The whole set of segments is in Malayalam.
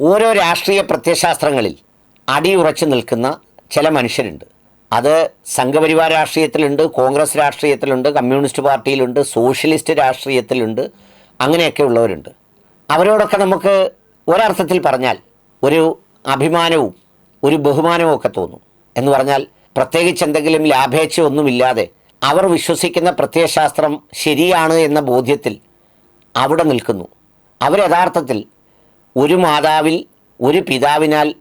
ഓരോ രാഷ്ട്രീയ പ്രത്യശാസ്ത്രങ്ങളിൽ അടിയുറച്ചു നിൽക്കുന്ന ചില മനുഷ്യരുണ്ട്. അത് സംഘപരിവാർ രാഷ്ട്രീയത്തിലുണ്ട് കോൺഗ്രസ് രാഷ്ട്രീയത്തിലുണ്ട് കമ്മ്യൂണിസ്റ്റ് പാർട്ടിയിലുണ്ട് സോഷ്യലിസ്റ്റ് രാഷ്ട്രീയത്തിലുണ്ട് അങ്ങനെയൊക്കെ ഉള്ളവരുണ്ട്. അവരോടൊക്കെ നമുക്ക് ഒരർത്ഥത്തിൽ പറഞ്ഞാൽ ഒരു അഭിമാനവും ഒരു ബഹുമാനവും ഒക്കെ തോന്നും. എന്ന് പറഞ്ഞാൽ പ്രത്യേകിച്ച് എന്തെങ്കിലും ലാഭേച്ഛയൊന്നുമില്ലാതെ അവർ വിശ്വസിക്കുന്ന പ്രത്യയശാസ്ത്രം ശരിയാണ് എന്ന ബോധ്യത്തിൽ അവിടെ നിൽക്കുന്നു. അവർ യഥാർത്ഥത്തിൽ ഒരു മാതാവിൽ ഒരു പിതാവിനാൽ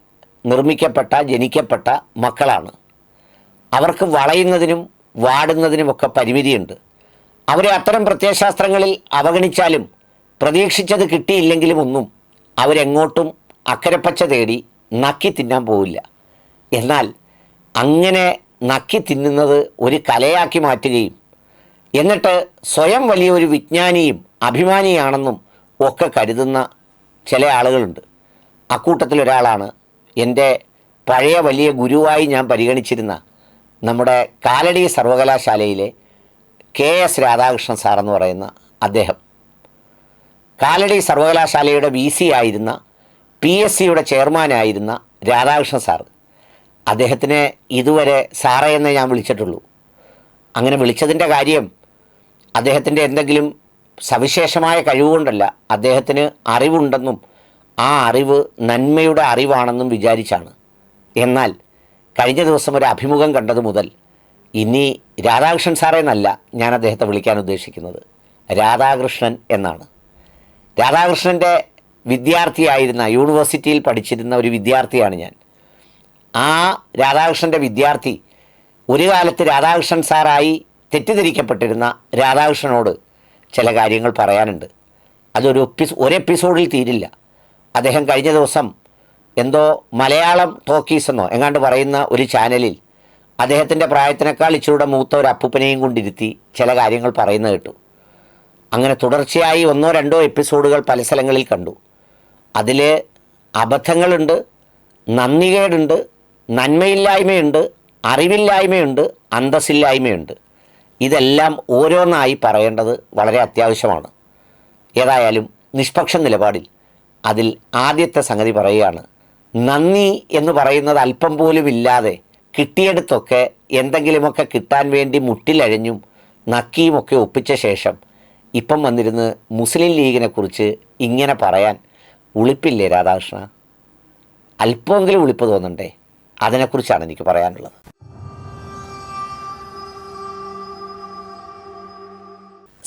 നിർമ്മിക്കപ്പെട്ട ജനിക്കപ്പെട്ട മക്കളാണ്. അവർക്ക് വളയുന്നതിനും വാടുന്നതിനുമൊക്കെ പരിമിതിയുണ്ട്. അവരെ അത്തരം പ്രത്യയശാസ്ത്രങ്ങളിൽ അവഗണിച്ചാലും പ്രതീക്ഷിച്ചത് കിട്ടിയില്ലെങ്കിലും ഒന്നും അവരെങ്ങോട്ടും അക്കരപ്പച്ച തേടി നക്കി തിന്നാൻ പോവില്ല. എന്നാൽ അങ്ങനെ നക്കി തിന്നുന്നത് ഒരു കലയാക്കി മാറ്റുകയും എന്നിട്ട് സ്വയം വലിയൊരു വിജ്ഞാനിയും അഭിമാനിയാണെന്നും ഒക്കെ കരുതുന്ന ചില ആളുകളുണ്ട്. അക്കൂട്ടത്തിലൊരാളാണ്. എന്റെ പഴയ വലിയ ഗുരുവായി ഞാൻ പരിഗണിച്ചിരുന്ന നമ്മുടെ കാലടി സർവകലാശാലയിലെ കെ എസ് രാധാകൃഷ്ണൻ സാർ എന്ന് പറയുന്ന അദ്ദേഹം. കാലടി സർവകലാശാലയുടെ വി സി ആയിരുന്ന പി എസ് സിയുടെ ചെയർമാനായിരുന്ന രാധാകൃഷ്ണൻ സാർ അദ്ദേഹത്തിനെ ഇതുവരെ സാറേ എന്നേ ഞാൻ വിളിച്ചിട്ടുള്ളൂ. അങ്ങനെ വിളിച്ചതിന്റെ കാര്യം അദ്ദേഹത്തിന്റെ എന്തെങ്കിലും സവിശേഷമായ കഴിവുകൊണ്ടല്ല അദ്ദേഹത്തിന് അറിവുണ്ടെന്നും ആ അറിവ് നന്മയുടെ അറിവാണെന്നും വിചാരിച്ചാണ്. എന്നാൽ കഴിഞ്ഞ ദിവസം ഒരു അഭിമുഖം കണ്ടത് മുതൽ ഇനി രാധാകൃഷ്ണൻ സാറേ എന്നല്ല ഞാൻ അദ്ദേഹത്തെ വിളിക്കാൻ ഉദ്ദേശിക്കുന്നത്. രാധാകൃഷ്ണൻ എന്നാണ്. രാധാകൃഷ്ണന്റെ വിദ്യാർത്ഥിയായിരുന്ന യൂണിവേഴ്സിറ്റിയിൽ പഠിച്ചിരുന്ന ഒരു വിദ്യാർത്ഥിയാണ് ഞാൻ. ആ രാധാകൃഷ്ണന്റെ വിദ്യാർത്ഥി ഒരു കാലത്ത് രാധാകൃഷ്ണൻ സാറായി തെറ്റിദ്ധരിക്കപ്പെട്ടിരുന്ന രാധാകൃഷ്ണനോട് ചില കാര്യങ്ങൾ പറയാനുണ്ട്. അതൊരു എപ്പിസ് ഒരു എപ്പിസോഡിൽ തീരില്ല. അദ്ദേഹം കഴിഞ്ഞ ദിവസം എന്തോ മലയാളം ടോക്കീസ് എന്നോ എങ്ങാണ്ട് പറയുന്ന ഒരു ചാനലിൽ അദ്ദേഹത്തിന്റെ പ്രായത്തിനേക്കാൾ ഇച്ചിരൂടെ മൂത്ത ഒരു അപ്പൂപ്പനെയും കൊണ്ടിരുത്തി ചില കാര്യങ്ങൾ പറയുന്നത് കേട്ടു. അങ്ങനെ തുടർച്ചയായി ഒന്നോ രണ്ടോ എപ്പിസോഡുകൾ പല സ്ഥലങ്ങളിൽ കണ്ടു. അതിൽ അബദ്ധങ്ങളുണ്ട് നന്ദികേടുണ്ട് നന്മയില്ലായ്മയുണ്ട് അറിവില്ലായ്മയുണ്ട് അന്തസ്സില്ലായ്മയുണ്ട്. ഇതെല്ലാം ഓരോന്നായി പറയേണ്ടത് വളരെ അത്യാവശ്യമാണ്. ഏതായാലും നിഷ്പക്ഷ നിലപാടിൽ അതിൽ ആദ്യത്തെ സംഗതി പറയുകയാണ് നന്ദി എന്ന് പറയുന്നത് അല്പം പോലും ഇല്ലാതെ കിട്ടിയെടുത്തൊക്കെ എന്തെങ്കിലുമൊക്കെ കിട്ടാൻ വേണ്ടി മുട്ടിലഴഞ്ഞും നക്കിയുമൊക്കെ ഒപ്പിച്ച ശേഷം ഇപ്പം വന്നിരുന്ന് മുസ്ലിം ലീഗിനെ കുറിച്ച് ഇങ്ങനെ പറയാൻ ഉളിപ്പില്ലേ രാധാകൃഷ്ണ? അല്പമെങ്കിലും ഉളിപ്പ് തോന്നണ്ടേ? അതിനെക്കുറിച്ചാണ് എനിക്ക് പറയാനുള്ളത്.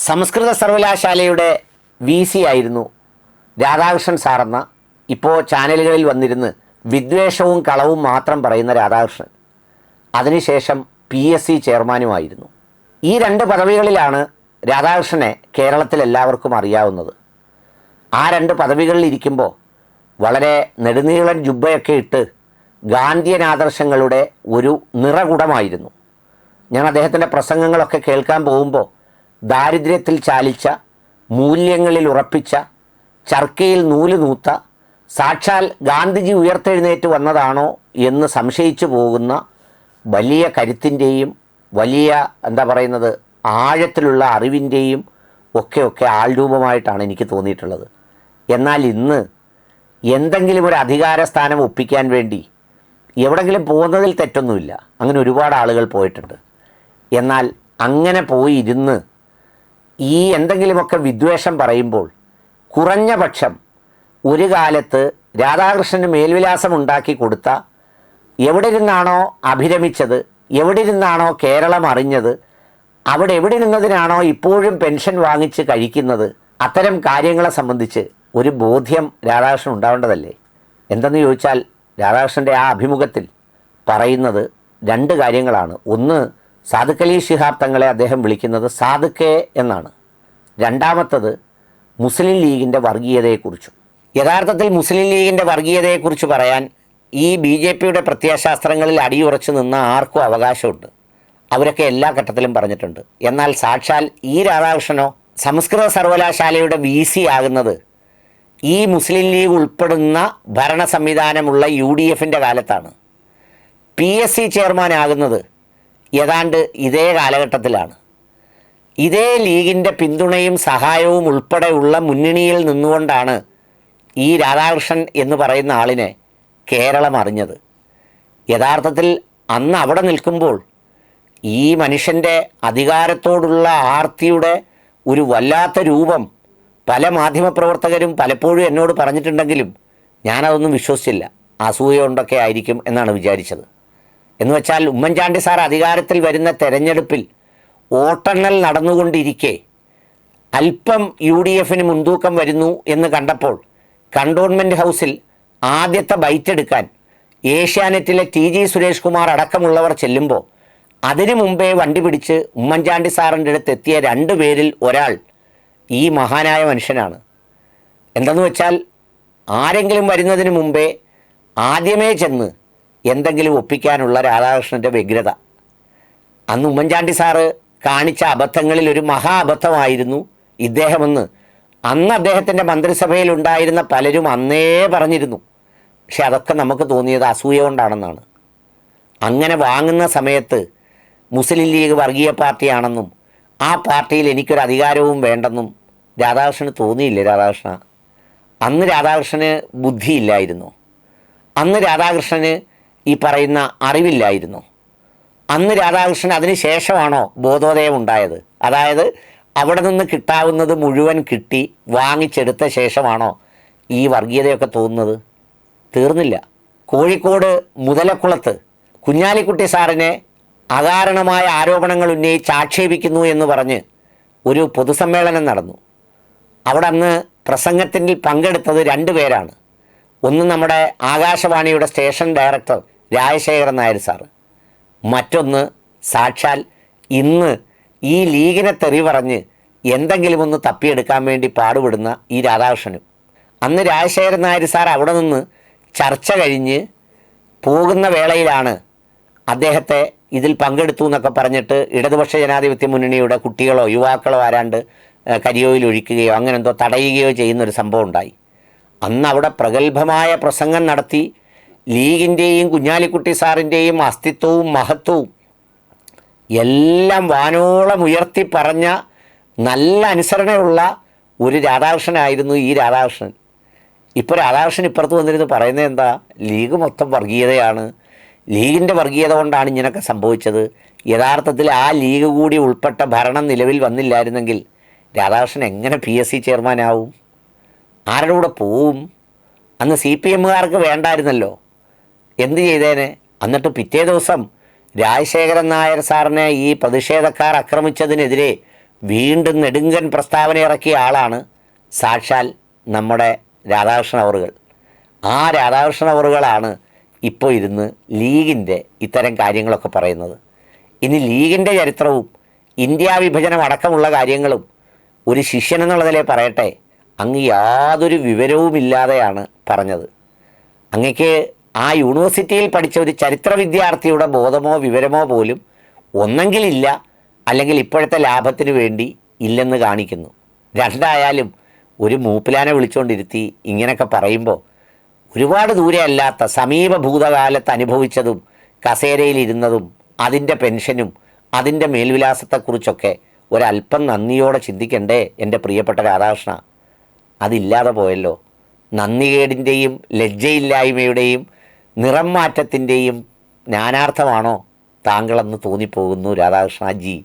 സംസ്കൃത സർവകലാശാലയുടെ വി സി ആയിരുന്നു രാധാകൃഷ്ണൻ സാറെന്ന. ഇപ്പോൾ ചാനലുകളിൽ വന്നിരുന്ന് വിദ്വേഷവും കളവും മാത്രം പറയുന്ന രാധാകൃഷ്ണൻ. അതിനുശേഷം പി എസ് സി ചെയർമാനുമായിരുന്നു ഈ രണ്ട് പദവികളിലാണ് രാധാകൃഷ്ണനെ കേരളത്തിൽ എല്ലാവർക്കും അറിയാവുന്നത്. ആ രണ്ട് പദവികളിൽ ഇരിക്കുമ്പോൾ വളരെ നെടുനീളൻ ജുബ്ബയൊക്കെ ഇട്ട് ഗാന്ധിയൻ ആദർശങ്ങളുടെ ഒരു നിറകുടമായിരുന്നു. ഞാൻ അദ്ദേഹത്തിന്റെ പ്രസംഗങ്ങളൊക്കെ കേൾക്കാൻ പോകുമ്പോൾ ദാരിദ്ര്യത്തിൽ ചാലിച്ച മൂല്യങ്ങളിൽ ഉറപ്പിച്ച ചർക്കയിൽ നൂൽ നൂത്ത സാക്ഷാൽ ഗാന്ധിജി ഉയർത്തെഴുന്നേറ്റ് വന്നതാണോ എന്ന് സംശയിച്ചു പോകുന്ന വലിയ കരുത്തിന്റെയും വലിയ എന്താ പറയുന്നത് ആഴത്തിലുള്ള അറിവിന്റെയും ഒക്കെ ഒക്കെ ആൾരൂപമായിട്ടാണ് എനിക്ക് തോന്നിയിട്ടുള്ളത്. എന്നാൽ ഇന്ന് എന്തെങ്കിലും ഒരു അധികാര സ്ഥാനം ഒപ്പിക്കാൻ വേണ്ടി എവിടെങ്കിലും പോകുന്നതിൽ തെറ്റൊന്നുമില്ല. അങ്ങനെ ഒരുപാട് ആളുകൾ പോയിട്ടുണ്ട്. എന്നാൽ അങ്ങനെ പോയി ഇരുന്ന് ഈ എന്തെങ്കിലുമൊക്കെ വിദ്വേഷം പറയുമ്പോൾ കുറഞ്ഞ പക്ഷം ഒരു കാലത്ത് രാധാകൃഷ്ണന് മേൽവിലാസം ഉണ്ടാക്കി കൊടുത്ത എവിടെ ഇരുന്നാണോ അഭിരമിച്ചത് എവിടെ ഇരുന്നാണോ കേരളം അറിഞ്ഞത് അവിടെ എവിടെ ഇരുന്നതിനാണോ ഇപ്പോഴും പെൻഷൻ വാങ്ങിച്ച് കഴിക്കുന്നത് അത്തരം കാര്യങ്ങളെ സംബന്ധിച്ച് ഒരു ബോധ്യം രാധാകൃഷ്ണൻ ഉണ്ടാവേണ്ടതല്ലേ? എന്തെന്ന് ചോദിച്ചാൽ രാധാകൃഷ്ണന്റെ ആ അഭിമുഖത്തിൽ പറയുന്നത് രണ്ട് കാര്യങ്ങളാണ്. ഒന്ന് സാധുക്കലി ശിഹാബ് തങ്ങളെ അദ്ദേഹം വിളിക്കുന്നത് സാധുക്കെ എന്നാണ്. രണ്ടാമത്തത് മുസ്ലിം ലീഗിന്റെ വർഗീയതയെക്കുറിച്ചും. യഥാർത്ഥത്തിൽ മുസ്ലിം ലീഗിന്റെ വർഗീയതയെക്കുറിച്ച് പറയാൻ ഈ ബി ജെ പിയുടെ പ്രത്യയശാസ്ത്രങ്ങളിൽ അടിയുറച്ചു നിന്ന ആർക്കും അവകാശമുണ്ട്. അവരൊക്കെ എല്ലാ ഘട്ടത്തിലും പറഞ്ഞിട്ടുണ്ട്. എന്നാൽ സാക്ഷാൽ ഈ രാധാകൃഷ്ണനോ സംസ്കൃത സർവകലാശാലയുടെ വി സി ആകുന്നത് ഈ മുസ്ലിം ലീഗ് ഉൾപ്പെടുന്ന ഭരണ സംവിധാനമുള്ള യു ഡി എഫിന്റെ കാലത്താണ്. പി എസ് സി ചെയർമാനാകുന്നത് ഏതാണ്ട് ഇതേ കാലഘട്ടത്തിലാണ്. ഇതേ ലീഗിന്റെ പിന്തുണയും സഹായവും ഉൾപ്പെടെയുള്ള മുന്നണിയിൽ നിന്നുകൊണ്ടാണ് ഈ രാധാകൃഷ്ണൻ എന്ന് പറയുന്ന ആളിനെ കേരളം അറിഞ്ഞത്. യഥാർത്ഥത്തിൽ അന്ന് അവിടെ നിൽക്കുമ്പോൾ ഈ മനുഷ്യന്റെ അധികാരത്തോടുള്ള ആർത്തിയുടെ ഒരു വല്ലാത്ത രൂപം പല മാധ്യമപ്രവർത്തകരും പലപ്പോഴും എന്നോട് പറഞ്ഞിട്ടുണ്ടെങ്കിലും ഞാനതൊന്നും വിശ്വസിച്ചില്ല. അസൂയ കൊണ്ടൊക്കെ ആയിരിക്കും എന്നാണ് വിചാരിച്ചത്. എന്ന് വെച്ചാൽ ഉമ്മൻചാണ്ടി സാർ അധികാരത്തിൽ വരുന്ന തെരഞ്ഞെടുപ്പിൽ വോട്ടെണ്ണൽ നടന്നുകൊണ്ടിരിക്കെ അല്പം യു ഡി എഫിന് മുൻതൂക്കം വരുന്നു എന്ന് കണ്ടപ്പോൾ കണ്ടോൺമെന്റ് ഹൗസിൽ ആദ്യത്തെ ബൈറ്റ് എടുക്കാൻ ഏഷ്യാനെറ്റിലെ ടി ജി സുരേഷ് കുമാർ അടക്കമുള്ളവർ ചെല്ലുമ്പോൾ അതിനു മുമ്പേ വണ്ടി പിടിച്ച് ഉമ്മൻചാണ്ടി സാറിന്റെ അടുത്ത് എത്തിയ രണ്ടു പേരിൽ ഒരാൾ ഈ മഹാനായ മനുഷ്യനാണ്. എന്തെന്ന് വെച്ചാൽ ആരെങ്കിലും വരുന്നതിന് മുമ്പേ ആദ്യമേ ചെന്ന് എന്തെങ്കിലും ഒപ്പിക്കാനുള്ള രാധാകൃഷ്ണന്റെ വ്യഗ്രത. അന്ന് ഉമ്മൻചാണ്ടി സാറ് കാണിച്ച അബദ്ധങ്ങളിൽ ഒരു മഹാ അബദ്ധമായിരുന്നു ഇദ്ദേഹമെന്ന് അന്ന് അദ്ദേഹത്തിന്റെ മന്ത്രിസഭയിൽ ഉണ്ടായിരുന്ന പലരും അന്നേ പറഞ്ഞിരുന്നു. പക്ഷെ അതൊക്കെ നമുക്ക് തോന്നിയത് അസൂയ കൊണ്ടാണെന്നാണ്. അങ്ങനെ വാങ്ങുന്ന സമയത്ത് മുസ്ലിം ലീഗ് വർഗീയ പാർട്ടിയാണെന്നും ആ പാർട്ടിയിൽ എനിക്കൊരു അധികാരവും വേണ്ടെന്നും രാധാകൃഷ്ണന് തോന്നിയില്ല രാധാകൃഷ്ണ? അന്ന് രാധാകൃഷ്ണന് ബുദ്ധിയില്ലായിരുന്നു. അന്ന് രാധാകൃഷ്ണന് ഈ പറയുന്ന അറിവില്ലായിരുന്നു. അന്ന് രാധാകൃഷ്ണൻ അതിന് ശേഷമാണോ ബോധോദയം ഉണ്ടായത്? അതായത് അവിടെ നിന്ന് കിട്ടാവുന്നത് മുഴുവൻ കിട്ടി വാങ്ങിച്ചെടുത്ത ശേഷമാണോ ഈ വർഗീയതയൊക്കെ തോന്നുന്നത്? തീർന്നില്ല. കോഴിക്കോട് മുതലക്കുളത്ത് കുഞ്ഞാലിക്കുട്ടി സാറിനെ അകാരണമായ ആരോപണങ്ങൾ ഉന്നയിച്ച് ആക്ഷേപിക്കുന്നു എന്ന് പറഞ്ഞ് ഒരു പൊതുസമ്മേളനം നടന്നു. അവിടെ അന്ന് പ്രസംഗത്തിൽ പങ്കെടുത്തത് രണ്ട് പേരാണ്. ഒന്ന് നമ്മുടെ ആകാശവാണിയുടെ station director Rajasekharan Nair sir മറ്റൊന്ന് സാക്ഷാൽ ഇന്ന് ഈ ലീഗിനെ തെറി പറഞ്ഞ് എന്തെങ്കിലും ഒന്ന് തപ്പിയെടുക്കാൻ വേണ്ടി പാടുപെടുന്ന ഈ രാധാകൃഷ്ണനും. അന്ന് രാജശേഖരൻ നായർ സാർ അവിടെ നിന്ന് ചർച്ച കഴിഞ്ഞ് പോകുന്ന വേളയിലാണ് അദ്ദേഹത്തെ ഇതിൽ പങ്കെടുത്തു എന്നൊക്കെ പറഞ്ഞിട്ട് ഇടതുപക്ഷ ജനാധിപത്യ മുന്നണിയുടെ കുട്ടികളോ യുവാക്കളോ ആരാണ്ട് കരിയോയിൽ ഒഴിക്കുകയോ അങ്ങനെന്തോ തടയുകയോ ചെയ്യുന്നൊരു സംഭവം ഉണ്ടായി. അന്ന് അവിടെ പ്രഗത്ഭമായ പ്രസംഗം നടത്തി ലീഗിന്റെയും കുഞ്ഞാലിക്കുട്ടി സാറിന്റെയും അസ്തിത്വവും മഹത്വവും എല്ലാം വാനോളം ഉയർത്തി പറഞ്ഞ നല്ല അനുസരണയുള്ള ഒരു രാധാകൃഷ്ണനായിരുന്നു ഈ രാധാകൃഷ്ണൻ. ഇപ്പോൾ രാധാകൃഷ്ണൻ ഇപ്പുറത്ത് വന്നിരുന്ന് പറയുന്നത് എന്താ? ലീഗ് മൊത്തം വർഗീയതയാണ്. ലീഗിന്റെ വർഗീയത കൊണ്ടാണ് ഇങ്ങനെയൊക്കെ സംഭവിച്ചത്. യഥാർത്ഥത്തിൽ ആ ലീഗ് കൂടി ഉൾപ്പെട്ട ഭരണം നിലവിൽ വന്നില്ലായിരുന്നെങ്കിൽ രാധാകൃഷ്ണൻ എങ്ങനെ പി എസ് സി ചെയർമാനാവും? ആരുടെ കൂടെ പോവും? അന്ന് സി പി എമ്മുകാർക്ക് വേണ്ടായിരുന്നല്ലോ. എന്ത് ചെയ്തേനെ? എന്നിട്ട് പിറ്റേ ദിവസം രാജശേഖരൻ നായർ സാറിനെ ഈ പ്രതിഷേധക്കാർ ആക്രമിച്ചതിനെതിരെ വീണ്ടും നെടുങ്കൻ പ്രസ്താവന ഇറക്കിയ ആളാണ് സാക്ഷാൽ നമ്മുടെ രാധാകൃഷ്ണൻ ആ രാധാകൃഷ്ണൻ അവറുകളാണ് ഇപ്പോൾ ഇരുന്ന് ലീഗിന്റെ ഇത്തരം കാര്യങ്ങളൊക്കെ പറയുന്നത്. ഇനി ലീഗിന്റെ ചരിത്രവും ഇന്ത്യ വിഭജനം അടക്കമുള്ള കാര്യങ്ങളും ഒരു ശിഷ്യൻ എന്നുള്ളതിലെ പറയട്ടെ. അങ്ങ് യാതൊരു വിവരവുമില്ലാതെയാണ് പറഞ്ഞത്. അങ്ങക്ക് ആ യൂണിവേഴ്സിറ്റിയിൽ പഠിച്ച ഒരു ചരിത്ര വിദ്യാർത്ഥിയുടെ ബോധമോ വിവരമോ പോലും ഒന്നെങ്കിലില്ല അല്ലെങ്കിൽ ഇപ്പോഴത്തെ ലാഭത്തിന് വേണ്ടി ഇല്ലെന്ന് കാണിക്കുന്നു. രണ്ടായാലും ഒരു മൂപ്പിലാനെ വിളിച്ചുകൊണ്ടിരുത്തി ഇങ്ങനെയൊക്കെ പറയുമ്പോൾ ഒരുപാട് ദൂരെ അല്ലാത്ത സമീപ ഭൂതകാലത്ത് അനുഭവിച്ചതും കസേരയിലിരുന്നതും അതിന്റെ പെൻഷനും അതിന്റെ മേൽവിലാസത്തെക്കുറിച്ചൊക്കെ ഒരല്പം നന്ദിയോടെ ചിന്തിക്കണ്ടേ എന്റെ പ്രിയപ്പെട്ട രാധാകൃഷ്ണ? അതില്ലാതെ പോയല്ലോ. നന്ദികേടിന്റെയും ലജ്ജയില്ലായ്മയുടെയും നിറം മാറ്റത്തിന്റെയും നാനാർത്ഥമാണോ താങ്കളെന്ന് തോന്നിപ്പോകുന്നു രാധാകൃഷ്ണ ജി